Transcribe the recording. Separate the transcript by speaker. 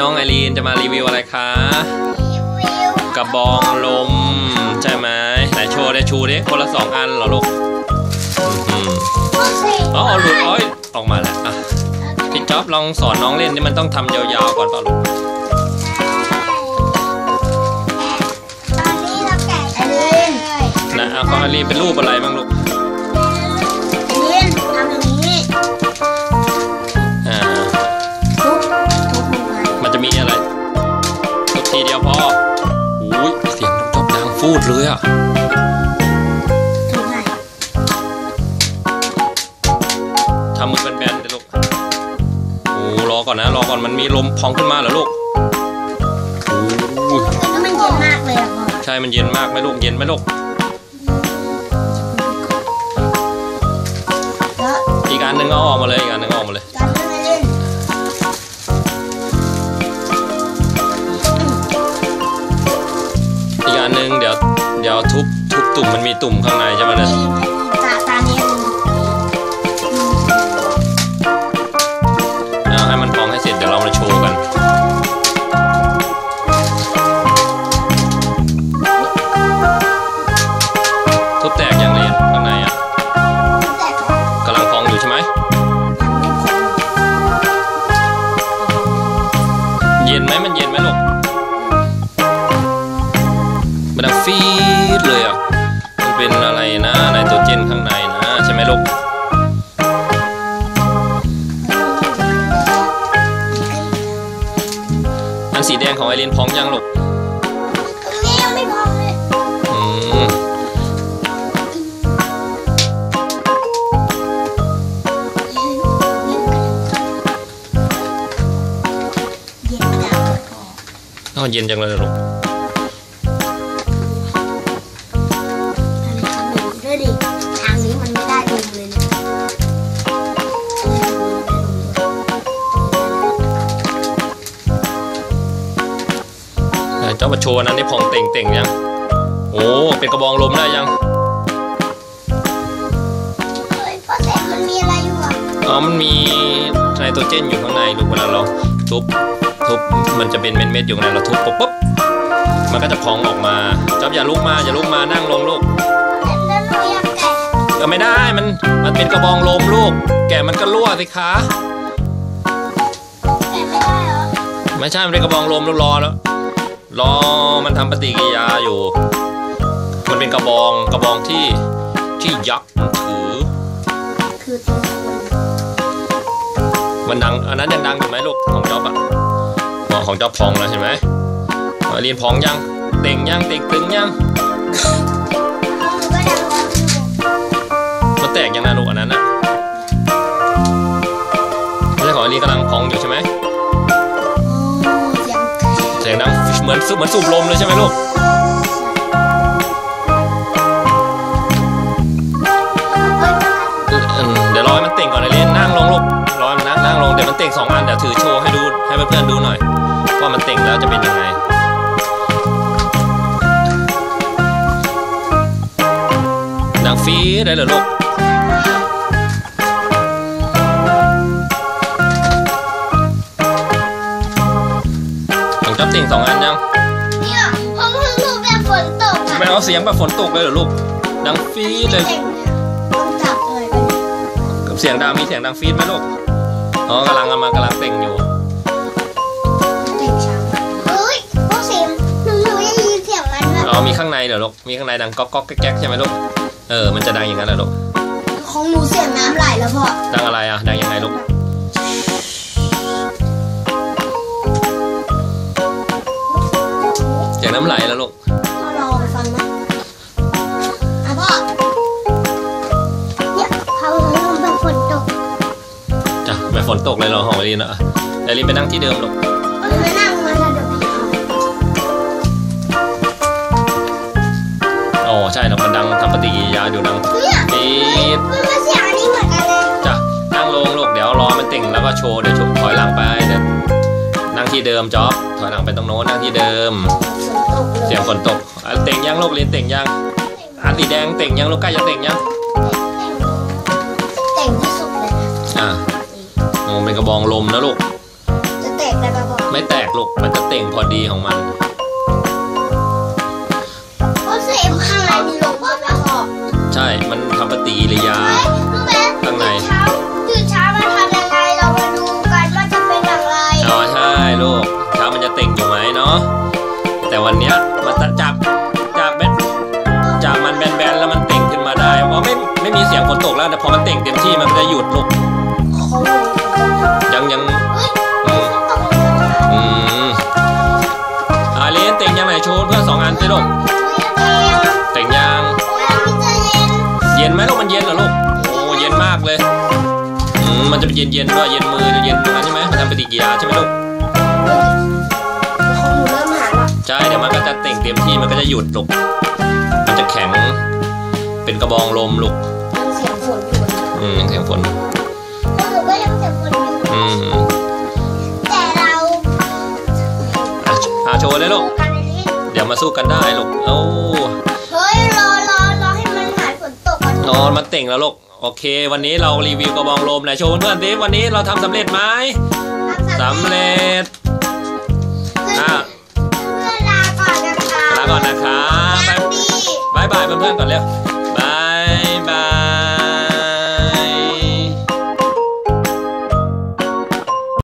Speaker 1: น้องไอรีนจะมารีวิวอะไรคะ
Speaker 2: รีวิว
Speaker 1: กระบองลม ใช่ไหมไหนโชว์ได้ชูดิคนละสองอันเหรอลูกอืม
Speaker 2: โอเค
Speaker 1: อ๋อหลุดอ้อยออกมาแล้วอะพี่จ๊อบลองสอนน้องเล่นนี่มันต้องทำยาวๆก่อนเปล่าลูก
Speaker 2: ตอนนี้เราแกะกันเลย
Speaker 1: นะเอาของไอรีนเป็นรูปอะไรบ้าง พออุ้ยเสียงน้องจ๊อบดังฟูดเลยอะ
Speaker 2: ทุบไง
Speaker 1: ทำมือเป็นแบนๆเลยลูกโอ้รอก่อนนะ รอก่อนมันมีลมพองขึ้นมาเหรอลูกโอ้ย
Speaker 2: แล้วมันเย็นมากเลยอะพ่อ
Speaker 1: ใช่มันเย็นมากไหมลูกเย็นไหมลูก
Speaker 2: แล้ว
Speaker 1: อีกอันหนึ่งเอาออกมาเลยอีกอันหนึ่งเอาออกมาเลย งเดี๋ยวเดี๋ยวทุบทุบตุ่มมันมีตุ่มข้างในใช่ไหมเนี่ย
Speaker 2: ตาตานี้
Speaker 1: เอาให้มันพองให้เสร็จเดี๋ยวเรามาโชว์กัน ลูกอันสีแดงของไอรินพองยังลูก
Speaker 2: ตรงนี้ยังไม่พอเลย
Speaker 1: อืม
Speaker 2: เย็นจังพ่อ
Speaker 1: อ้าวเย็นจังเลยลูก
Speaker 2: ไห
Speaker 1: นเจ้ามาโชว์อันนั้นนี่พองเต่งเต่งๆยัง โอ้ เป็นกระบองลมได้ยัง
Speaker 2: เฮ้ยพ่อแต่มันมีอะไรอยู่อะ
Speaker 1: อ๋อมันมีไนโตรเจนอยู่ข้างในลูกเวลาเราทุบทุบมันจะเป็นเม็ดๆอยู่ข้างในเราทุบปุ๊บปุ๊บมันก็จะพองออกมาจ๊อบอย่าลุกมาอย่าลุกมานั่งลงลูก
Speaker 2: แล้วหนูอยากแกะ
Speaker 1: ก็ไม่ได้มันมันเป็นกระบองลมลูก แกะมันก็รั่วสิคะ
Speaker 2: แกะไม่ได้เหรอ
Speaker 1: ไม่ใช่มันเป็นกระบองลมแล้วรอแล้ว รอมันทำปฏิกิริยาอยู่ มันเป็นกระบองกระบองที่ที่ยักษ์มันถือ
Speaker 2: คือตัว
Speaker 1: มันดังอันนั้นยังดังอยู่ไหมลูกของจ๊อบอะของจ๊อบพองแล้วใช่ไหมอ๋อเรียนพองยังเต่งยังเต่งตึงยังมันแตกยังนะลูกอันนั้นอะไม่ใช่ของอลีนกำลังพองอยู่ใช่ไหม
Speaker 2: เห
Speaker 1: มือนสูบลมเลยใช่ไหมลูก
Speaker 2: เดี๋
Speaker 1: ยวรอให้มันเต่งก่อนนะเรียนนั่งลงลูกรอให้มันนั่งนั่งลงเดี๋ยวมันเต่งสองอันเดี๋ยวถือโชว์ให้ดูให้เพื่อนๆดูหน่อยว่ามันเต่งแล้วจะเป็นยังไงดังฟีได้เหรอลูกของจ๊อบเต่งสองอันยัง
Speaker 2: ตกอะ
Speaker 1: ไม่เอาเสียงแบบฝนตกเลยเหรอลูก ดังฟีดเลย
Speaker 2: เจ๋งเลยต้องจับเลยกันเนี่ย
Speaker 1: กับเสียงดังมีเสียงดังฟีดไหมลูกอ๋อกำลังเอามากำลังเต่งอยู่
Speaker 2: เจ๋งช้างเฮ้ยพวกเสียงหนูหนูได้ยินเสียงมันแบบ
Speaker 1: อ๋อมีข้างในเหรอลูก มีข้างในดังก๊อกก๊อกแก๊กๆใช่ไหมลูก เออ มันจะดังอย่างนั้นเหรอลูก
Speaker 2: ของหนูเสียงน้ำไหลแล้วพ่อ
Speaker 1: ดังอะไรอะ ดังยังไงลูกเสียงน้ำไหลแล้วลูก
Speaker 2: ฝนตก
Speaker 1: เลยเหรอหอมลีนอะเดี๋ยวลีนไปนั่งที่เดิมลูก
Speaker 2: หนูนั่งมาแล้วเดี๋ยวพี่เอา
Speaker 1: อ๋อใช่นะมันดังทำปฏิกิริยาอยู่ดัง
Speaker 2: เนี่ย
Speaker 1: ปี๊ด
Speaker 2: มันมาเสียงอันนี้เหมือนกันเลย
Speaker 1: จ้ะนั่งลงลูกเดี๋ยวรอมันเต่งแล้วก็โชว์เดี๋ยวโชว์ถอยหลังไปเดี๋ยวนั่งที่เดิมจ๊อบถอยหลังไปตรงโน้นนั่งที่เดิม
Speaker 2: ฝนตกเลย
Speaker 1: เสียงฝนตกอะเต่งยังลูกเรียนเต่งยังอันสีแดงเต่งยังลูกใกล้จะเต่งยัง
Speaker 2: เต่งที่สุดเลยนะ
Speaker 1: อ่าโอ้เป็นกระบองลมนะลูก
Speaker 2: จะเต่งแต่แบบบอก
Speaker 1: ไม่แตกลูก มันจะเต่งพอดีของมัน
Speaker 2: เพราะเสียงข้างในมีลมใช่ไหมพ่อ
Speaker 1: ใช่ มันทำปฏิกิริยา
Speaker 2: เฮ้ยรู้ไหม
Speaker 1: ข้างใน
Speaker 2: ตื่นเช้าตื่นเช้ามาทำยังไงเรามาดูกันว่าจะเป็นอย่างไร
Speaker 1: อ๋อใช่ลูกเช้ามันจะเต่งอยู่ไหมเนาะ แต่วันเนี้ยมันจะจับจากเบ็ดจากมันแบนๆแล้วมันเต่งขึ้นมาได้เพราะไม่ไม่มีเสียงฝนตกแล้วแต่พอมันเต่งเต็มที่มันก็จะหยุดลูกยัันสิลูกเต่งยังเย็นไหมลูกมันเย็นเหรอลูกโอ้เย็นมากเลยมันจะเป็นเย็นเย็นๆด้วยเย็นมือจะเย็นตรงนั้นใช่ไหมมันทำปฏิกิริยาใช่ไหมลูก
Speaker 2: ของหนูเริ่มหายแล้ว
Speaker 1: ใช่เดี๋ยวมันก็จะเต่งเต็มที่มันก็จะหยุดลูกมันจะแข็งเป็นกระบองลมลูก
Speaker 2: ยังเสียงฝนอยู่
Speaker 1: อืมยังเสียงฝน
Speaker 2: หนูก็ยังเสียงฝนอื
Speaker 1: ม
Speaker 2: แต่เรา
Speaker 1: อะอะโชว์เลยลูก มาสู้กันได้ลูกโอ้
Speaker 2: เฮ้ยรอรอรอให้มันหายฝนตกก่อน
Speaker 1: นอนมาเต่งแล้วลูกโอเค วันนี้เรารีวิวกระบองลมไหนโชว์เพื่อนๆสิวันนี้เราทำสำเร็จไหมสำเร็จอะ
Speaker 2: เพื่อนลาก่อนนะคะ
Speaker 1: ลาก่อนนะครับ
Speaker 2: ยังดี
Speaker 1: บายบายเพื่อนๆก่อนเร็ว